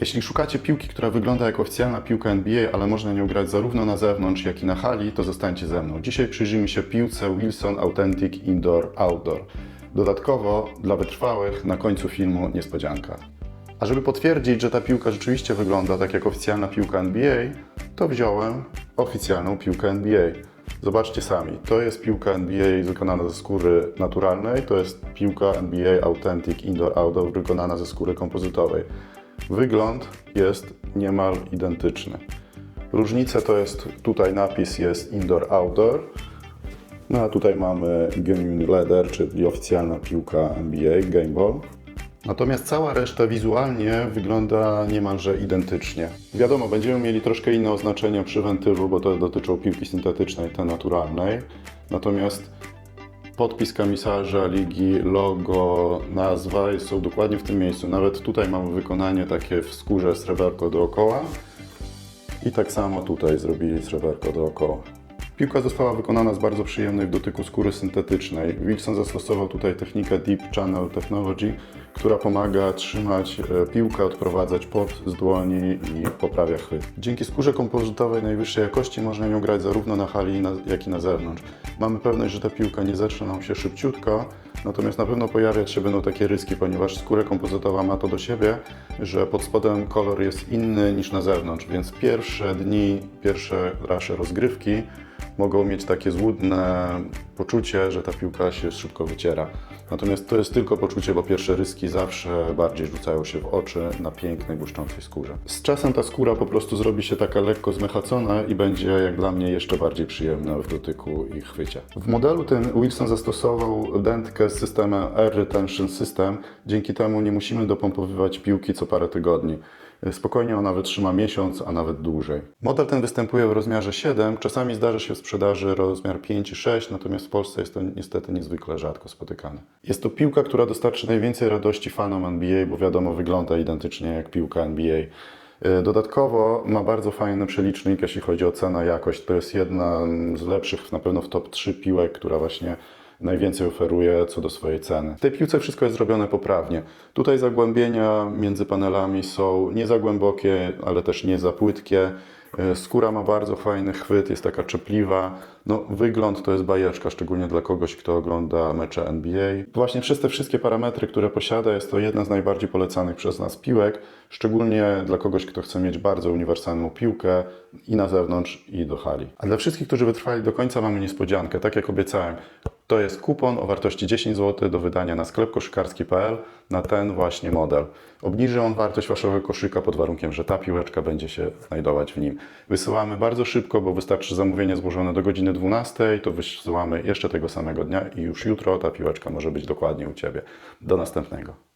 Jeśli szukacie piłki, która wygląda jak oficjalna piłka NBA, ale można nią grać zarówno na zewnątrz, jak i na hali, to zostańcie ze mną. Dzisiaj przyjrzymy się piłce Wilson Authentic Indoor Outdoor. Dodatkowo, dla wytrwałych, na końcu filmu niespodzianka. A żeby potwierdzić, że ta piłka rzeczywiście wygląda tak jak oficjalna piłka NBA, to wziąłem oficjalną piłkę NBA. Zobaczcie sami, to jest piłka NBA wykonana ze skóry naturalnej, to jest piłka NBA Authentic Indoor Outdoor wykonana ze skóry kompozytowej. Wygląd jest niemal identyczny. Różnice to jest, tutaj napis jest Indoor Outdoor, no a tutaj mamy Genuine Leather, czyli oficjalna piłka NBA, Game Ball. Natomiast cała reszta wizualnie wygląda niemalże identycznie. Wiadomo, będziemy mieli troszkę inne oznaczenia przy wentylu, bo to dotyczą piłki syntetycznej, tej naturalnej. Natomiast podpis komisarza ligi, logo, nazwa są dokładnie w tym miejscu. Nawet tutaj mamy wykonanie takie w skórze sreberko dookoła. I tak samo tutaj zrobili sreberko dookoła. Piłka została wykonana z bardzo przyjemnej dotyku skóry syntetycznej. Wilson zastosował tutaj technikę Deep Channel Technology, która pomaga trzymać e, piłkę, odprowadzać pot z dłoni i poprawia chwyt. Dzięki skórze kompozytowej najwyższej jakości można nią grać zarówno na hali, jak i na zewnątrz. Mamy pewność, że ta piłka nie zacznie nam się szybciutko, natomiast na pewno pojawiać się będą takie ryski, ponieważ skóra kompozytowa ma to do siebie, że pod spodem kolor jest inny niż na zewnątrz, więc pierwsze dni, pierwsze nasze rozgrywki mogą mieć takie złudne poczucie, że ta piłka się szybko wyciera. Natomiast to jest tylko poczucie, bo pierwsze ryski zawsze bardziej rzucają się w oczy na pięknej, błyszczącej skórze. Z czasem ta skóra po prostu zrobi się taka lekko zmechacona i będzie jak dla mnie jeszcze bardziej przyjemna w dotyku i chwycie. W modelu tym Wilson zastosował dętkę z systemem Air Retention System. Dzięki temu nie musimy dopompowywać piłki co parę tygodni. Spokojnie ona wytrzyma miesiąc, a nawet dłużej. Model ten występuje w rozmiarze 7, czasami zdarza się w sprzedaży rozmiar 5 i 6, natomiast w Polsce jest to niestety niezwykle rzadko spotykane. Jest to piłka, która dostarczy najwięcej radości fanom NBA, bo wiadomo wygląda identycznie jak piłka NBA. E, Dodatkowo ma bardzo fajny przelicznik, jeśli chodzi o cenę jakość. To jest jedna z lepszych, na pewno w top 3 piłek, która właśnie najwięcej oferuje co do swojej ceny. W tej piłce wszystko jest zrobione poprawnie. Tutaj zagłębienia między panelami są nie za głębokie, ale też nie za płytkie. E, Skóra ma bardzo fajny chwyt, jest taka czepliwa. No, wygląd to jest bajeczka, szczególnie dla kogoś, kto ogląda mecze NBA. Właśnie przez te wszystkie parametry, które posiada, jest to jedna z najbardziej polecanych przez nas piłek, szczególnie dla kogoś, kto chce mieć bardzo uniwersalną piłkę i na zewnątrz, i do hali. A dla wszystkich, którzy wytrwali do końca, mamy niespodziankę. Tak jak obiecałem, to jest kupon o wartości 10 zł do wydania na sklep koszykarski.pl na ten właśnie model. Obniży on wartość waszego koszyka pod warunkiem, że ta piłeczka będzie się znajdować w nim. Wysyłamy bardzo szybko, bo wystarczy zamówienie złożone do godziny 12, to wysyłamy jeszcze tego samego dnia i już jutro ta piłeczka może być dokładnie u Ciebie. Do następnego.